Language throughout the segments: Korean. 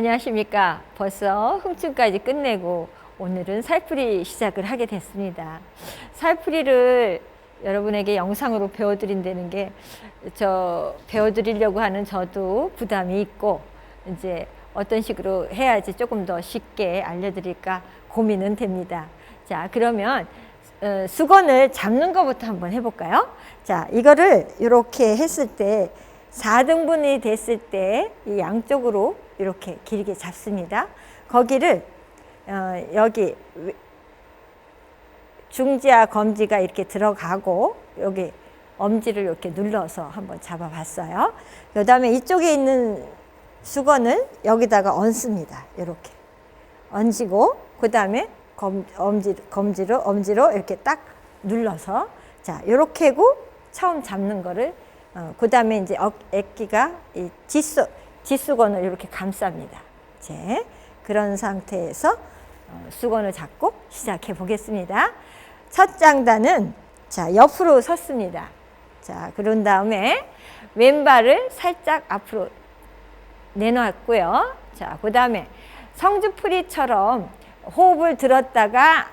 안녕하십니까. 벌써 흠춤까지 끝내고 오늘은 살풀이 시작을 하게 됐습니다. 살풀이를 여러분에게 영상으로 배워드린다는 게 저 배워드리려고 하는 저도 부담이 있고 이제 어떤 식으로 해야지 조금 더 쉽게 알려드릴까 고민은 됩니다. 자, 그러면 어, 수건을 잡는 것부터 한번 해볼까요? 자, 이거를 이렇게 했을 때 4등분이 됐을 때 이 양쪽으로 이렇게 길게 잡습니다. 거기를 어, 여기 위- 중지와 검지가 이렇게 들어가고 여기 엄지를 이렇게 눌러서 한번 잡아봤어요. 그 다음에 이쪽에 있는 수건을 여기다가 얹습니다. 이렇게 얹고 그 다음에 검, 엄지, 검지로 엄지로 이렇게 딱 눌러서 자 이렇게고 처음 잡는 거를 어, 그 다음에 이제 어, 액기가 이 지수 지수건을 이렇게 감쌉니다. 이제 그런 상태에서 어, 수건을 잡고 시작해 보겠습니다. 첫 장단은 자 옆으로 섰습니다. 자 그런 다음에 왼발을 살짝 앞으로 내놓았고요. 자, 그 다음에 성주풀이처럼 호흡을 들었다가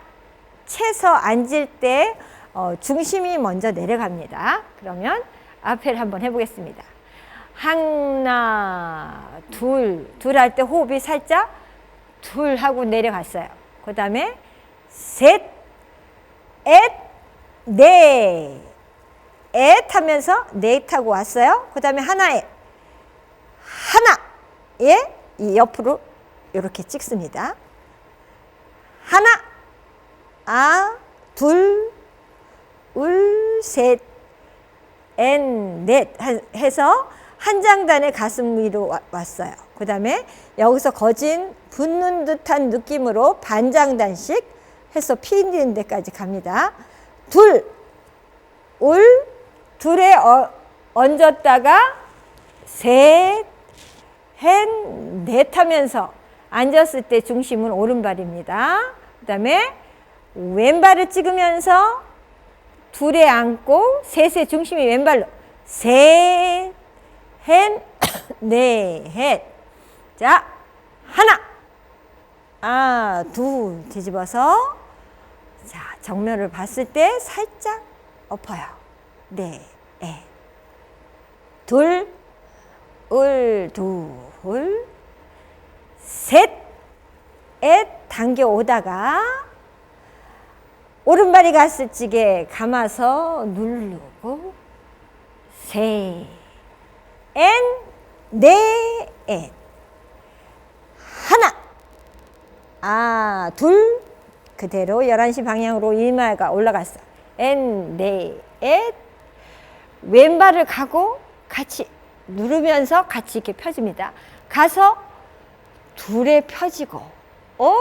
채서 앉을 때 어, 중심이 먼저 내려갑니다. 그러면 앞에를 한번 해보겠습니다. 하나, 둘, 둘 할 때 호흡이 살짝 둘 하고 내려갔어요. 그 다음에 셋, 엣, 넷, 엣 하면서 넷 하고 왔어요. 그 다음에 하나에 하나에 이 옆으로 이렇게 찍습니다. 하나, 아, 둘, 울, 셋, 엔, 넷 하- 해서 한 장단의 가슴 위로 와- 왔어요. 그 다음에 여기서 거진 붙는 듯한 느낌으로 반장단씩 해서 피는 데까지 갑니다. 둘, 울, 둘에 어, 얹었다가 셋, 햇, 넷 하면서 앉았을 때 중심은 오른발입니다. 그 다음에 왼발을 찍으면서 둘에 앉고 셋의 중심이 왼발로 셋, 햇, 넷. 자, 하나, 아, 둘 뒤집어서 자, 정면을 봤을 때 살짝 엎어요. 네, 에. 둘, 울, 둘, 셋, 엣 당겨 오다가 오른발이 갔을 적에 감아서 누르고 셋, 엔, 네, 엣 하나, 아, 둘, 그대로 11시 방향으로 이마가 올라갔어. 엔, 네, 엣 왼발을 가고 같이 누르면서 같이 이렇게 펴집니다. 가서 둘에 펴지고, 어?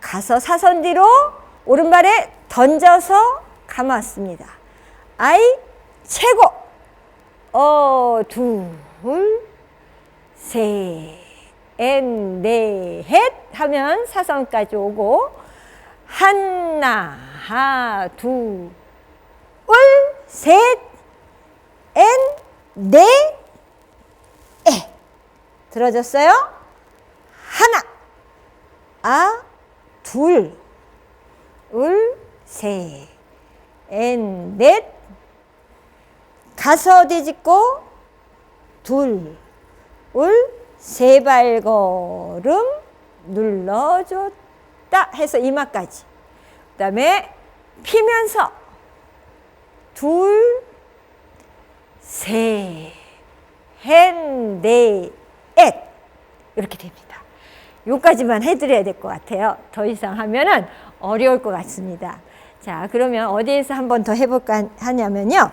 가서 사선 뒤로 오른발에 던져서 감았습니다. 아이, 최고! 어, 둘, 셋, 엔, 네, 헷 하면 사선까지 오고, 하나, 하, 둘, 울, 셋, 엔, 네, 에. 들어졌어요? 하나, 아, 둘, 울, 셋, 엔, 넷, 가서 뒤집고, 둘, 울, 세 발걸음 눌러줬다 해서 이마까지. 그 다음에 피면서 둘, 셋, 햇, 넷, 엣 이렇게 됩니다. 요까지만 해드려야 될 것 같아요. 더 이상 하면은 어려울 것 같습니다. 자, 그러면 어디에서 한번 더 해볼까 하냐면요.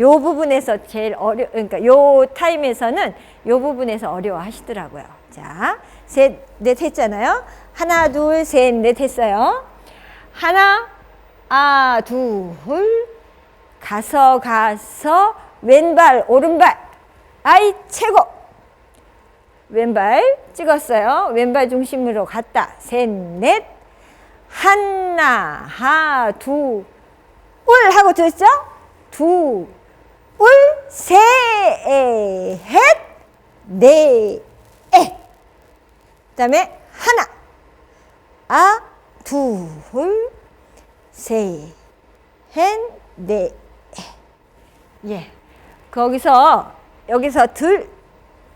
요 부분에서 제일 어려, 그러니까 요 타임에서는 요 부분에서 어려워 하시더라고요. 자, 셋, 넷 했잖아요. 하나, 둘, 셋, 넷 했어요. 하나, 아, 둘, 가서, 가서, 왼발, 오른발. 아이, 최고! 왼발 찍었어요. 왼발 중심으로 갔다. 셋, 넷. 하나, 하, 두, 울 하고 들었죠? 두, 울, 셋, 넷, 에. 그다음에 하나, 아, 둘, 셋, 넷. 예. 거기서 여기서 들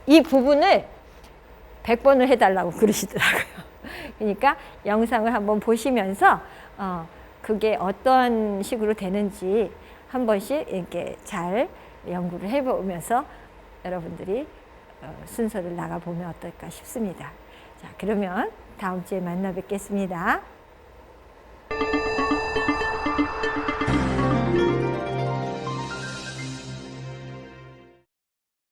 이 부분을 100번을 해달라고 그러시더라고요. 그러니까 영상을 한번 보시면서 어, 그게 어떤 식으로 되는지 한 번씩 이렇게 잘 연구를 해보면서 여러분들이 어, 순서를 나가 보면 어떨까 싶습니다. 자, 그러면 다음 주에 만나 뵙겠습니다.